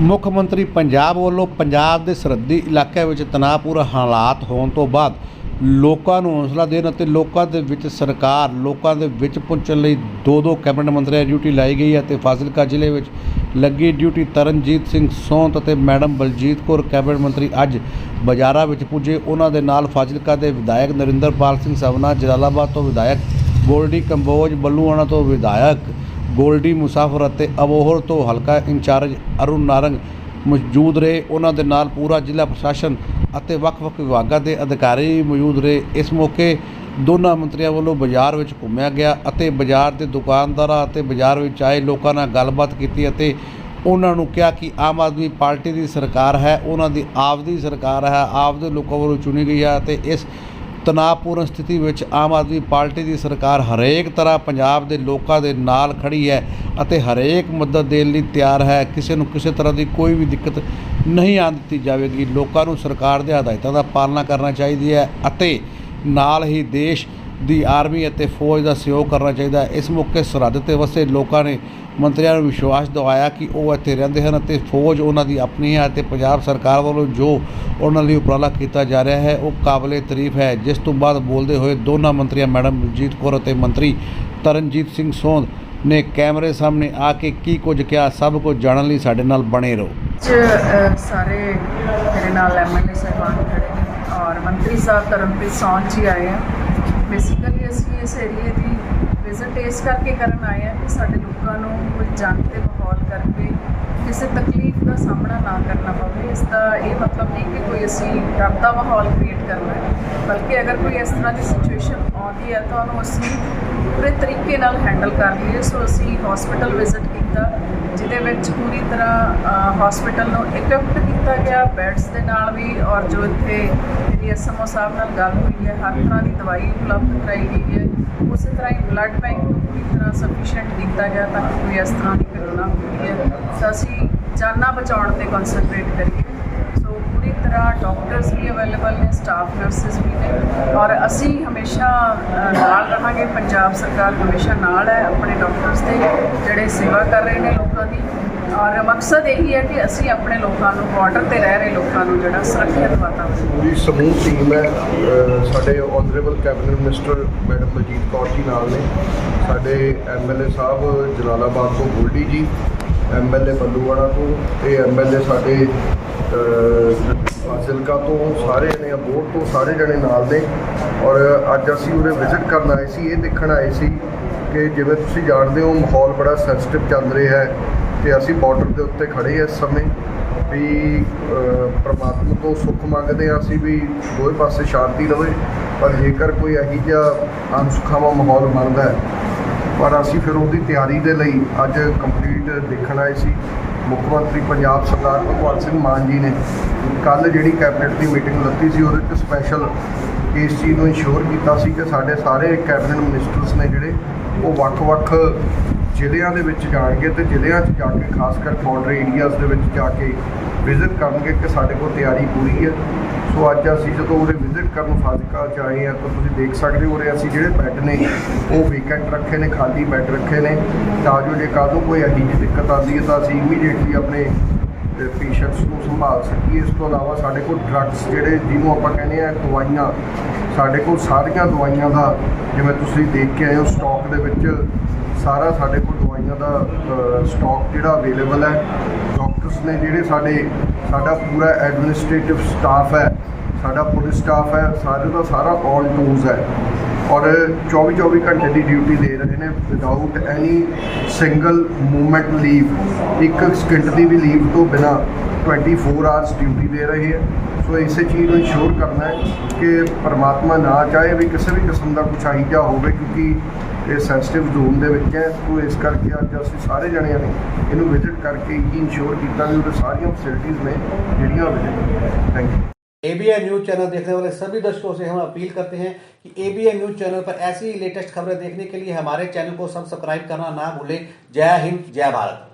ਮੁੱਖ ਮੰਤਰੀ ਪੰਜਾਬ ਵੱਲੋਂ ਪੰਜਾਬ ਦੇ ਸਰਹੱਦੀ ਇਲਾਕਿਆਂ ਵਿੱਚ ਤਣਾਅਪੂਰ ਹਾਲਾਤ ਹੋਣ ਤੋਂ ਬਾਅਦ ਲੋਕਾਂ ਨੂੰ ਹੌਸਲਾ ਦੇਣ ਅਤੇ ਲੋਕਾਂ ਦੇ ਵਿੱਚ ਸਰਕਾਰ, ਲੋਕਾਂ ਦੇ ਵਿੱਚ ਪਹੁੰਚਣ ਲਈ ਦੋ ਦੋ ਕੈਬਨਿਟ ਮੰਤਰੀਆਂ ਡਿਊਟੀ ਲਾਈ ਗਈ ਹੈ ਅਤੇ ਫਾਜ਼ਿਲਕਾ ਜ਼ਿਲ੍ਹੇ ਵਿੱਚ ਲੱਗੀ ਡਿਊਟੀ ਤਰਨਜੀਤ ਸਿੰਘ ਸੌਂਤ ਅਤੇ ਮੈਡਮ ਬਲਜੀਤ ਕੌਰ ਕੈਬਨਿਟ ਮੰਤਰੀ ਅੱਜ ਬਾਜ਼ਾਰਾਂ ਵਿੱਚ ਪੁੱਜੇ। ਉਹਨਾਂ ਦੇ ਨਾਲ ਫਾਜ਼ਿਲਕਾ ਦੇ ਵਿਧਾਇਕ ਨਰਿੰਦਰਪਾਲ ਸਿੰਘ ਸਵਨਾ, ਜਲਾਲਾਬਾਦ ਤੋਂ ਵਿਧਾਇਕ ਗੋਲਡੀ ਕੰਬੋਜ, ਬੱਲੂਆਣਾ ਤੋਂ ਵਿਧਾਇਕ ਗੋਲਡੀ ਮੁਸਾਫਰ ਅਤੇ ਅਬੋਹਰ ਤੋਂ ਹਲਕਾ ਇੰਚਾਰਜ ਅਰੁਣ ਨਾਰੰਗ ਮੌਜੂਦ ਰਹੇ। ਉਹਨਾਂ ਦੇ ਨਾਲ ਪੂਰਾ ਜ਼ਿਲ੍ਹਾ ਪ੍ਰਸ਼ਾਸਨ ਅਤੇ ਵੱਖ-ਵੱਖ ਵਿਭਾਗਾਂ ਦੇ ਅਧਿਕਾਰੀ ਮੌਜੂਦ ਰਹੇ। ਇਸ ਮੌਕੇ ਦੋਨਾਂ ਮੰਤਰੀਆਂ ਵੱਲੋਂ ਬਾਜ਼ਾਰ ਵਿੱਚ ਘੁੰਮਿਆ ਗਿਆ ਅਤੇ ਬਾਜ਼ਾਰ ਦੇ ਦੁਕਾਨਦਾਰਾਂ ਅਤੇ ਬਾਜ਼ਾਰ ਵਿੱਚ ਆਏ ਲੋਕਾਂ ਨਾਲ ਗੱਲਬਾਤ ਕੀਤੀ ਅਤੇ ਉਹਨਾਂ ਨੂੰ ਕਿਹਾ ਕਿ ਆਮ ਆਦਮੀ ਪਾਰਟੀ ਦੀ ਸਰਕਾਰ ਹੈ, ਉਹਨਾਂ ਦੀ ਆਪਦੀ ਸਰਕਾਰ ਹੈ, ਆਪਦੇ ਲੋਕਾਂ ਵੱਲੋਂ ਚੁਣੀ ਗਈ ਹੈ ਅਤੇ ਇਸ ਤਣਾਅਪੂਰਨ ਸਥਿਤੀ ਵਿੱਚ ਆਮ ਆਦਮੀ ਪਾਰਟੀ ਦੀ ਸਰਕਾਰ ਹਰੇਕ ਤਰ੍ਹਾਂ ਪੰਜਾਬ ਦੇ ਲੋਕਾਂ ਦੇ ਨਾਲ ਖੜੀ ਹੈ ਅਤੇ ਹਰੇਕ ਮਦਦ ਦੇਣ ਲਈ ਤਿਆਰ ਹੈ। ਕਿਸੇ ਨੂੰ ਕਿਸੇ ਤਰ੍ਹਾਂ ਦੀ ਕੋਈ ਵੀ ਦਿੱਕਤ ਨਹੀਂ ਆਉਣ ਦਿੱਤੀ ਜਾਵੇਗੀ। ਲੋਕਾਂ ਨੂੰ ਸਰਕਾਰ ਦੇ ਹਦਾਇਤਾਂ ਦਾ ਪਾਲਣਾ ਕਰਨਾ ਚਾਹੀਦੀ ਹੈ ਅਤੇ ਨਾਲ ਹੀ ਦੇਸ਼ ਦੀ ਆਰਮੀ ਅਤੇ ਫੌਜ ਦਾ ਸਹਿਯੋਗ ਕਰਨਾ ਚਾਹੀਦਾ ਹੈ। ਇਸ ਮੌਕੇ ਸਰਹੱਦ ਤੇ ਵਸੇ ਲੋਕਾਂ ਨੇ ਮੰਤਰੀਆਂ ਨੂੰ ਵਿਸ਼ਵਾਸ ਦਿਵਾਇਆ ਕਿ ਉਹ ਇੱਥੇ ਰਹਿੰਦੇ ਹਨ ਅਤੇ ਫੌਜ ਉਹਨਾਂ ਦੀ ਆਪਣੀ ਹੈ ਅਤੇ ਪੰਜਾਬ ਸਰਕਾਰ ਵੱਲੋਂ ਜੋ ਉਹਨਾਂ ਲਈ ਉਪਰਾਲਾ ਕੀਤਾ ਜਾ ਰਿਹਾ ਹੈ, ਉਹ ਕਾਬਲੇ ਤਾਰੀਫ ਹੈ। ਜਿਸ ਤੋਂ ਬਾਅਦ ਬੋਲਦੇ ਹੋਏ ਦੋਨਾਂ ਮੰਤਰੀਆਂ ਮੈਡਮ ਬਲਜੀਤ ਕੌਰ ਅਤੇ ਮੰਤਰੀ ਤਰਨਜੀਤ ਸਿੰਘ ਸੋਂਦ ਨੇ ਕੈਮਰੇ ਸਾਹਮਣੇ ਆ ਕੇ ਕੀ ਕੁਝ ਕਿਹਾ, ਸਭ ਕੁਝ ਜਾਣਨ ਲਈ ਸਾਡੇ ਨਾਲ ਬਣੇ ਰਹੋ। ਸਾਰੇ ਮੇਰੇ ਨਾਲ ਐਮਐਲਏ ਸਾਹਿਬਾਨ ਖੜੇ ਔਰ ਮੰਤਰੀ ਸਾਹਿਬ ਤਰਨਪ੍ਰੀਤ ਸੌਨ ਜੀ ਆਏ ਆ। ਬੇਸਿਕਲੀ ਅਸੀਂ ਇਸ ਏਰੀਏ ਦੀ ਵਿਜ਼ਿਟ ਇਸ ਕਰਕੇ ਕਰਨ ਆਏ ਆ ਕਿ ਸਾਡੇ ਲੋਕਾਂ ਨੂੰ ਕੋਈ ਜੰਗ ਤੇ ਮਾਹੌਲ ਕਰਕੇ ਕਿਸੇ ਤਕਲੀਫ ਦਾ ਸਾਹਮਣਾ ਨਾ ਕਰਨਾ ਪਵੇ। ਇਸ ਦਾ ਇਹ ਮਤਲਬ ਨਹੀਂ ਕਿ ਕੋਈ ਅਸੀਂ ਡਰ ਦਾ ਮਾਹੌਲ ਕ੍ਰੀਏਟ ਕਰਨਾ ਹੈ, ਬਲਕਿ ਅਗਰ ਕੋਈ ਇਸ ਤਰ੍ਹਾਂ ਦੀ ਸਿਚੁਏਸ਼ਨ ਆਉਂਦੀ ਹੈ, ਤਾਂ ਉਹਨੂੰ ਅਸੀਂ ਪੂਰੇ ਤਰੀਕੇ ਨਾਲ ਹੈਂਡਲ ਕਰ ਲਈਏ। ਸੋ ਅਸੀਂ ਹਸਪੀਟਲ ਵਿਜ਼ਿਟ ਕੀਤਾ, ਜਿਹਦੇ ਵਿੱਚ ਪੂਰੀ ਤਰ੍ਹਾਂ ਹਸਪੀਟਲ ਨੂੰ ਇਕਵਿਪਡ ਕੀਤਾ ਗਿਆ। ਬੈੱਡਸ ਦੇ ਨਾਲ ਵੀ, ਔਰ ਜੋ ਇੱਥੇ ਮੇਰੀ ਐਸਐਮਓ ਸਾਹਿਬ ਨਾਲ ਗੱਲ ਹੋਈ ਹੈ, ਹਰ ਤਰ੍ਹਾਂ ਦੀ ਦਵਾਈ ਉਪਲਬਧ ਕਰਾਈ ਗਈ ਹੈ। ਉਸੇ ਤਰ੍ਹਾਂ ਹੀ ਬਲੱਡ ਬੈਂਕ ਨੂੰ ਪੂਰੀ ਤਰ੍ਹਾਂ ਸਫੀਸ਼ੀਐਂਟ ਕੀਤਾ ਗਿਆ ਤਾਂ ਕਿ ਕੋਈ ਇਸ ਤਰ੍ਹਾਂ ਦੀ ਘਟਨਾ ਹੋਈ ਹੈ। ਤਾਂ ਅਸੀਂ ਜਾਨਾਂ ਬਚਾਉਣ ਤੇ ਕਨਸੈਂਟਰੇਟ ਕਰੀਏ। ਤਰ੍ਹਾਂ ਡਾਕਟਰਸ ਵੀ ਅਵੇਲੇਬਲ ਨੇ ਸਟਾਫ ਨਰਸਿਸ ਵੀ ਨੇ ਔਰ ਅਸੀਂ ਹਮੇਸ਼ਾ ਨਾਲ ਰਹਾਂਗੇ। ਪੰਜਾਬ ਸਰਕਾਰ ਹਮੇਸ਼ਾ ਨਾਲ ਹੈ ਆਪਣੇ ਡਾਕਟਰਸ ਦੇ, ਜਿਹੜੇ ਸੇਵਾ ਕਰ ਰਹੇ ਨੇ ਲੋਕਾਂ ਦੀ। ਔਰ ਮਕਸਦ ਇਹੀ ਹੈ ਕਿ ਅਸੀਂ ਆਪਣੇ ਲੋਕਾਂ ਨੂੰ ਬਾਰਡਰ ਤੇ ਰਹਿ ਰਹੇ ਲੋਕਾਂ ਨੂੰ ਜਿਹੜਾ ਸੁਰੱਖਿਅਤ ਵਾਤਾਵਰਨ ਪੂਰੀ ਸਮੂਹ ਟੀਮ ਹੈ। ਸਾਡੇ honourable cabinet minister madam Baljit Kaur ji ਨਾਲ ਨੇ। ਸਾਡੇ ਐਮਐਲਏ ਸਾਹਿਬ ਜਲਾਲਾਬਾਦ ਤੋਂ ਗੋਲਡੀ ਜੀ ਐਮਐਲਏ ਬੱਲੂਵਾੜਾ ਤੋਂ। ਤੇ ਐਮਐਲਏ ਸਾਡੇ ਫਾਜ਼ਿਲਕਾ ਤੋਂ ਸਾਰੇ ਨੇ ਅਬੋਹਰ ਤੋਂ ਸਾਰੇ ਜਣੇ ਨਾਲ ਨੇ ਔਰ ਅੱਜ ਅਸੀਂ ਉਰੇ ਵਿਜ਼ਿਟ ਕਰਨ ਆਏ ਸੀ ਇਹ ਦੇਖਣ ਆਏ ਸੀ ਕਿ ਜਿਵੇਂ ਤੁਸੀਂ ਜਾਣਦੇ ਹੋ ਮਾਹੌਲ ਬੜਾ ਸੈਂਸਿਟਿਵ ਚੱਲ ਰਿਹਾ ਹੈ ਤੇ ਅਸੀਂ ਬਾਰਡਰ ਦੇ ਉੱਤੇ ਖੜੇ ਹਾਂ ਇਸ ਸਮੇਂ ਵੀ ਅਹ, ਪ੍ਰਮਾਤਮਾ ਤੋਂ ਸੁੱਖ ਮੰਗਦੇ ਹਾਂ ਅਸੀਂ ਵੀ ਦੋਵੇਂ ਪਾਸੇ ਸ਼ਾਂਤੀ ਰਵੇ ਪਰ ਜੇਕਰ ਕੋਈ ਇਹੋ ਜਿਹਾ ਅਨਸੁਖਾਵਾ ਮਾਹੌਲ ਬਣਦਾ ਹੈ ਪਰ ਅਸੀਂ ਫਿਰ ਉਹਦੀ ਤਿਆਰੀ ਦੇ ਲਈ ਅੱਜ ਕੰਪਲੀਟ ਦੇਖਣ ਆਏ ਸੀ। ਮੁੱਖ ਮੰਤਰੀ ਪੰਜਾਬ ਸਰਦਾਰ ਭਗਵੰਤ ਸਿੰਘ ਮਾਨ ਜੀ ਨੇ ਕੱਲ ਜਿਹੜੀ ਕੈਬਨਿਟ ਦੀ ਮੀਟਿੰਗ ਲੱਤੀ ਸੀ, ਉਹਦੇ 'ਚ ਸਪੈਸ਼ਲ ਇਸ ਚੀਜ਼ ਨੂੰ ਇਨਸ਼ੋਰ ਕੀਤਾ ਸੀ ਕਿ ਸਾਡੇ ਸਾਰੇ ਕੈਬਨਿਟ ਮਿਨਿਸਟਰਸ ਨੇ ਜਿਹੜੇ ਉਹ ਵੱਖ-ਵੱਖ ਜ਼ਿਲ੍ਹਿਆਂ ਦੇ ਵਿੱਚ ਜਾਣਗੇ ਤੇ ਜ਼ਿਲ੍ਹਿਆਂ 'ਚ ਜਾ ਕੇ, ਖਾਸ ਕਰ ਬਾਰਡਰ ਏਰੀਆਜ਼ ਦੇ ਵਿੱਚ ਜਾ ਕੇ ਵਿਜ਼ਿਟ ਕਰਨਗੇ ਕਿ ਸਾਡੇ ਕੋਲ ਤਿਆਰੀ ਪੂਰੀ ਹੈ। ਸੋ ਅੱਜ ਅਸੀਂ ਜਦੋਂ ਉਰੇ ਵਿਜ਼ਿਟ ਕਰਨ ਫਾਜ਼ਿਲਕਾ 'ਚ ਆਏ ਹਾਂ, ਤਾਂ ਤੁਸੀਂ ਦੇਖ ਸਕਦੇ ਹੋ, ਉਰੇ ਅਸੀਂ ਜਿਹੜੇ ਬੈੱਡ ਨੇ, ਉਹ ਵੀਕੈਂਟ ਰੱਖੇ ਨੇ, ਖਾਲੀ ਬੈੱਡ ਰੱਖੇ ਨੇ। ਤਾਂ ਜੋ ਜੇ ਕੱਲ੍ਹ ਕੋਈ ਇਹੋ ਜਿਹੀ ਦਿੱਕਤ ਆਉਂਦੀ ਹੈ, ਤਾਂ ਅਸੀਂ ਇਮੀਡੀਏਟਲੀ ਆਪਣੇ ਪੇਸ਼ੈਂਟਸ ਨੂੰ ਸੰਭਾਲ ਸਕੀਏ। ਇਸ ਤੋਂ ਇਲਾਵਾ ਸਾਡੇ ਕੋਲ ਡਰੱਗਸ ਜਿਹੜੇ, ਜਿਹਨੂੰ ਆਪਾਂ ਕਹਿੰਦੇ ਆ ਦਵਾਈਆਂ, ਸਾਡੇ ਕੋਲ ਸਾਰੀਆਂ ਦਵਾਈਆਂ ਦਾ, ਜਿਵੇਂ ਤੁਸੀਂ ਦੇਖ ਕੇ ਆਏ ਹੋ ਸਟਾਕ ਦੇ ਵਿੱਚ ਸਾਰਾ ਸਾਡੇ ਕੋਲ ਦਵਾਈਆਂ ਦਾ ਸਟਾਕ ਜਿਹੜਾ ਅਵੇਲੇਬਲ ਹੈ। ਡਾਕਟਰਸ ਨੇ ਜਿਹੜੇ ਸਾਡੇ, ਸਾਡਾ ਪੂਰਾ ਐਡਮਿਨਿਸਟ੍ਰੇਟਿਵ ਸਟਾਫ ਹੈ, ਸਾਡਾ ਪੁਲਿਸ ਸਟਾਫ ਹੈ ਸਾਰੇ ਦਾ ਸਾਰਾ ਔਨ ਟੂਲਸ ਹੈ। ਔਰ 24 24 ਘੰਟੇ ਦੀ ਡਿਊਟੀ ਦੇ ਰਹੇ ਨੇ without any single movement leave ਇੱਕ ਸਕਿੰਟ ਦੀ ਵੀ ਲੀਵ ਤੋਂ ਬਿਨਾ 24 ਆਵਰਸ ਡਿਊਟੀ ਦੇ ਰਹੇ ਹੈ। ਸੋ ਇਸੇ ਚੀਜ਼ ਨੂੰ ਇਨਸ਼ੋਰ ਕਰਨਾ ਹੈ ਕਿ ਪਰਮਾਤਮਾ ਨਾ ਚਾਹੇ ਵੀ ਕਿਸੇ ਵੀ ਕਿਸਮ ਦਾ ਕੁਛ ਆਹੀਜਾ ਹੋਵੇ, ਕਿਉਂਕਿ ਇਹ ਸੈਂਸਿਟਿਵ ਜ਼ੋਨ ਦੇ ਵਿੱਚ ਹੈ ਸੋ ਇਸ ਕਰਕੇ ਅੱਜ ਅਸੀਂ ਸਾਰੇ ਜਣਿਆਂ ਨੇ ਇਹਨੂੰ ਵਿਜ਼ਿਟ ਕਰਕੇ ਹੀ ਇਨਸ਼ੋਰ ਕੀਤਾ ਵੀ ਉਹਦੇ ਸਾਰੀਆਂ ਫੈਸਿਲਿਟੀਜ਼ ਨੇ ਜਿਹੜੀਆਂ available thank you ABN news channel देखने वाले सभी दर्शकों से हम अपील करते हैं कि एबीएन न्यूज चैनल पर ऐसी ही लेटेस्ट खबरें देखने के लिए हमारे चैनल को सब्सक्राइब करना ना भूलें जय हिंद जय भारत